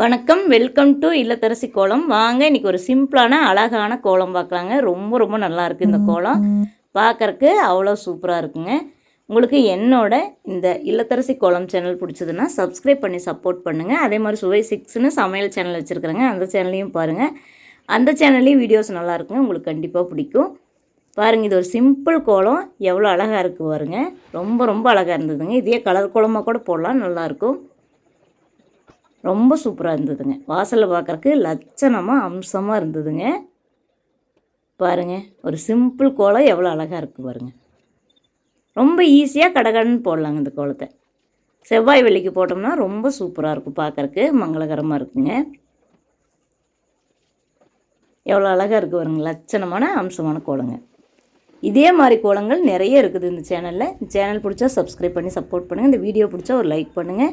வணக்கம் welcome to இல்லத்தரசி கோலம். வாங்க இன்னைக்கு ஒரு சிம்பிளான அழகான கோலம் பார்க்கலாங்க. ரொம்ப ரொம்ப நல்லா இருக்குது இந்த கோலம். பார்க்கறக்கு அவ்வளோ சூப்பராக இருக்குங்க. உங்களுக்கு என்னோட இந்த இல்லத்தரசி கோலம் சேனல் பிடிச்சதுன்னா சப்ஸ்கிரைப் பண்ணி சப்போர்ட் பண்ணுங்கள் அதே மாதிரி சுவை சிக்ஸ்னு சமையல் சேனல் வச்சுருக்குறேங்க. அந்த சேனலையும் பாருங்கள் அந்த சேனல்லையும் வீடியோஸ் நல்லா இருக்குங்க. உங்களுக்கு கண்டிப்பாக பிடிக்கும். பாருங்கள் இது ஒரு சிம்பிள் கோலம். எவ்வளோ அழகாக இருக்குது பாருங்க. ரொம்ப ரொம்ப அழகாக இருந்ததுங்க. இதே கலர் கோலமாக கூட போடலாம். நல்லாயிருக்கும் ரொம்ப சூப்பராக இருந்ததுங்க. வாசலில் பார்க்குறக்கு லட்சணமாக அம்சமாக இருந்ததுங்க. பாருங்கள் ஒரு சிம்பிள் கோலம் எவ்வளோ அழகாக இருக்குது பாருங்கள் ரொம்ப ஈஸியாக கடகடன்னு போடலாங்க இந்த கோலத்தை. செவ்வாய் வெள்ளிக்கு போட்டோம்னா ரொம்ப சூப்பராக இருக்கும் பார்க்குறக்கு மங்களகரமாக இருக்குங்க. எவ்வளோ அழகாக இருக்குது பாருங்க லட்சணமான அம்சமான கோலங்க. இதே மாதிரி கோலங்கள் நிறைய இருக்குது இந்த சேனலில். இந்த சேனல் பிடிச்சா சப்ஸ்கிரைப் பண்ணி சப்போர்ட் பண்ணுங்கள் இந்த வீடியோ பிடிச்சா ஒரு லைக் பண்ணுங்கள்